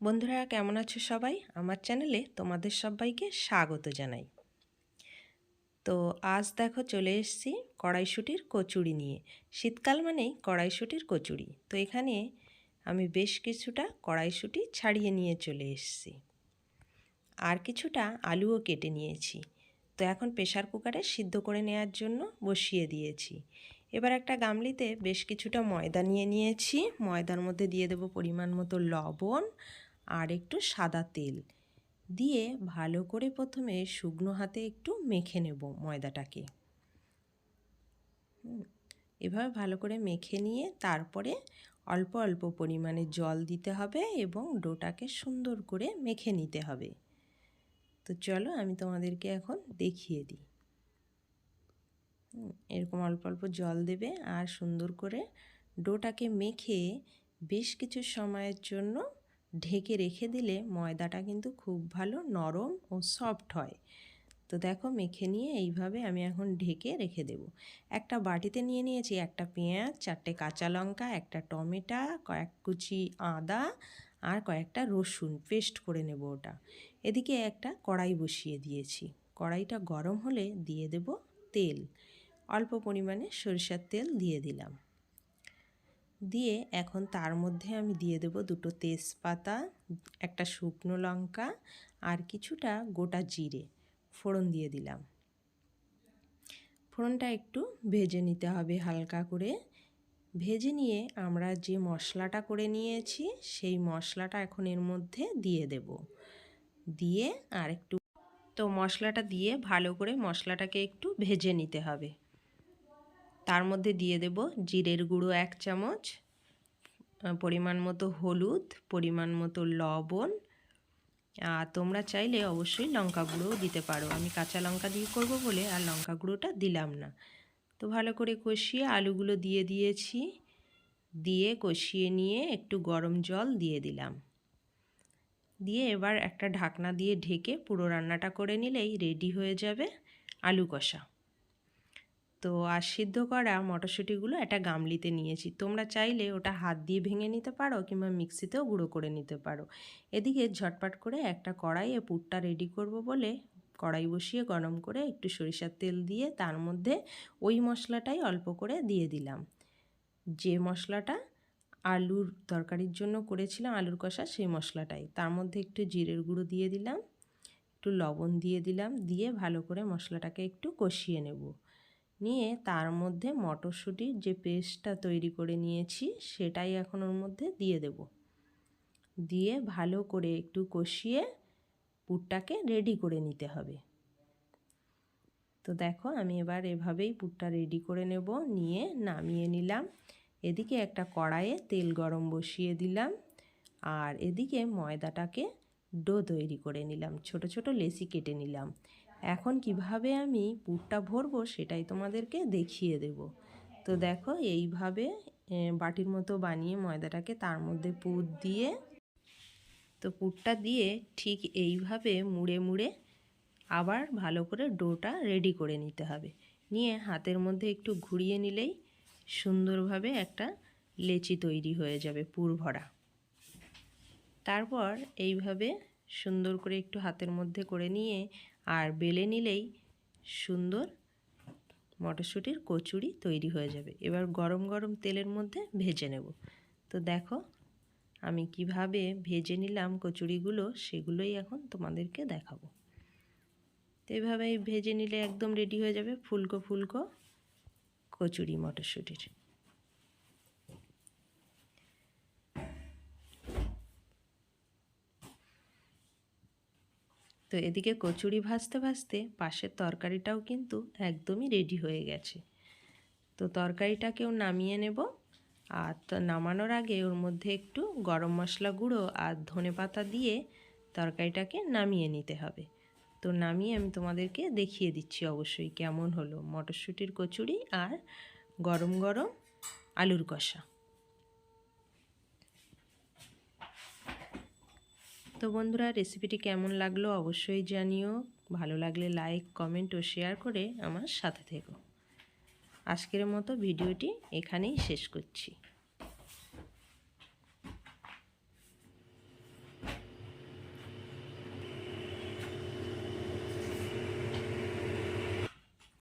বন্ধুরা, কেমন আছো সবাই? আমার চ্যানেলে তোমাদের সবাইকে স্বাগত জানাই। তো আজ দেখো চলে এসেছি কড়াইশুটির কচুরি নিয়ে। শীতকাল মানেই কড়াইশুটির কচুরি। তো এখানে আমি বেশ কিছুটা কড়াইশুটি ছাড়িয়ে নিয়ে চলে এসেছি। আর কিছুটা আলুও কেটে নিয়েছি। তো এখন প্রেশার কুকারে সিদ্ধ করে নেওয়ার জন্য বসিয়ে দিয়েছি। এবার একটা গামলিতে বেশ কিছুটা ময়দা নিয়ে নিয়েছি। ময়দার মধ্যে দিয়ে দেবো পরিমাণ মতো লবণ আর একটু সাদা তেল দিয়ে ভালো করে প্রথমে শুকনো হাতে একটু মেখে নেব ময়দাটাকে। এভাবে ভালো করে মেখে নিয়ে তারপরে অল্প অল্প পরিমাণে জল দিতে হবে এবং ডোটাকে সুন্দর করে মেখে নিতে হবে। তো চলো আমি তোমাদেরকে এখন দেখিয়ে দিই। এরকম অল্প অল্প জল দেবে আর সুন্দর করে ডোটাকে মেখে বেশ কিছু সময়ের জন্য ঢেকে রেখে দিলে ময়দাটা কিন্তু খুব ভালো নরম ও সফট হয়। তো দেখো মেখে নিয়ে এইভাবে আমি এখন ঢেকে রেখে দেব। একটা বাটিতে নিয়ে নিয়েছি একটা পেঁয়াজ, চারটে কাঁচা লঙ্কা, একটা টমেটো, কয়েক কুচি আদা আর কয়েকটা রসুন পেস্ট করে নেব ওটা। এদিকে একটা কড়াই বসিয়ে দিয়েছি। কড়াইটা গরম হলে দিয়ে দেব তেল। অল্প পরিমাণে সরিষার তেল দিয়ে দিলাম। দিয়ে এখন তার মধ্যে আমি দিয়ে দেব দুটো তেজপাতা, একটা শুকনো লঙ্কা আর কিছুটা গোটা জিরে। ফোড়ন দিয়ে দিলাম। ফোড়নটা একটু ভেজে নিতে হবে হালকা করে। ভেজে নিয়ে আমরা যে মশলাটা করে নিয়েছি, সেই মশলাটা এখন এর মধ্যে দিয়ে দেব। দিয়ে আর একটু তো মশলাটা দিয়ে ভালো করে মশলাটাকে একটু ভেজে নিতে হবে। তার মধ্যে দিয়ে দেব জিরের গুঁড়ো এক চামচ পরিমাণ মতো হলুদ, পরিমাণ মতো লবণ। আর তোমরা চাইলে অবশ্যই লঙ্কা গুঁড়োও দিতে পারো। আমি কাঁচা লঙ্কা দিয়ে করব বলে আর লঙ্কা গুঁড়োটা দিলাম না। তো ভালো করে কষিয়ে আলুগুলো দিয়ে দিয়েছি। দিয়ে কষিয়ে নিয়ে একটু গরম জল দিয়ে দিলাম। দিয়ে এবার একটা ঢাকনা দিয়ে ঢেকে পুরো রান্নাটা করে নিলেই রেডি হয়ে যাবে আলু কষা। তো আর সিদ্ধ করা মটরশুঁটিগুলো একটা গামলিতে নিয়েছি। তোমরা চাইলে ওটা হাত দিয়ে ভেঙে নিতে পারো কিংবা মিক্সিতেও গুঁড়ো করে নিতে পারো। এদিকে ঝটপট করে একটা কড়াইয়ে পুরটা রেডি করব বলে কড়াই বসিয়ে গরম করে একটু সরিষার তেল দিয়ে তার মধ্যে ওই মশলাটাই অল্প করে দিয়ে দিলাম। যে মশলাটা আলুর তরকারির জন্য করেছিলাম, আলুর কষা, সেই মশলাটাই। তার মধ্যে একটু জিরের গুঁড়ো দিয়ে দিলাম, একটু লবণ দিয়ে দিলাম, দিয়ে ভালো করে মশলাটাকে একটু কষিয়ে নেব। নিয়ে তার মধ্যে মটরশুঁটির যে পেস্টটা তৈরি করে নিয়েছি, সেটাই এখন ওর মধ্যে দিয়ে দেব। দিয়ে ভালো করে একটু কষিয়ে পুরটাকে রেডি করে নিতে হবে। তো দেখো, আমি এবার এভাবেই পুরটা রেডি করে নেব। নিয়ে নামিয়ে নিলাম। এদিকে একটা কড়াইয়ে তেল গরম বসিয়ে দিলাম। আর এদিকে ময়দাটাকে ডো তৈরি করে নিলাম। ছোট ছোট লেসি কেটে নিলাম। এখন কীভাবে আমি পুরটা ভরবো সেটাই তোমাদেরকে দেখিয়ে দেব। তো দেখো এইভাবে বাটির মতো বানিয়ে ময়দাটাকে তার মধ্যে পুর দিয়ে, তো পুরটা দিয়ে ঠিক এইভাবে মুড়ে মুড়ে আবার ভালো করে ডোটা রেডি করে নিতে হবে। নিয়ে হাতের মধ্যে একটু ঘুরিয়ে নিলেই সুন্দরভাবে একটা লেচি তৈরি হয়ে যাবে পুর ভরা। তারপর এইভাবে সুন্দর করে একটু হাতের মধ্যে করে নিয়ে আর বেলে নিলেই সুন্দর মটরশুঁটির কচুরি তৈরি হয়ে যাবে। এবার গরম গরম তেলের মধ্যে ভেজে নেব। তো দেখো, আমি কীভাবে ভেজে নিলাম কচুরিগুলো সেগুলোই এখন তোমাদেরকে দেখাবো। তো এইভাবেই ভেজে নিলে একদম রেডি হয়ে যাবে ফুলকো ফুলকো কচুরি মটরশুঁটির। তো এদিকে কচুরি ভাজতে ভাজতে পাশের তরকারিটাও কিন্তু একদমই রেডি হয়ে গেছে। তো তরকারিটাকেও নামিয়ে নেব আর নামানোর আগে ওর মধ্যে একটু গরম মশলা গুঁড়ো আর ধনে পাতা দিয়ে তরকারিটাকে নামিয়ে নিতে হবে। তো নামিয়ে আমি তোমাদেরকে দেখিয়ে দিচ্ছি অবশ্যই কেমন হলো মটরশুঁটির কচুরি আর গরম গরম আলুর কষা। তো বন্ধুরা রেসিপিটি কেমন লাগল অবশ্যই জানিও। ভালো লাগলে লাইক কমেন্ট ও শেয়ার করে আমার সাথে থেকো। আজকের মতো ভিডিওটি এখানেই শেষ করছি।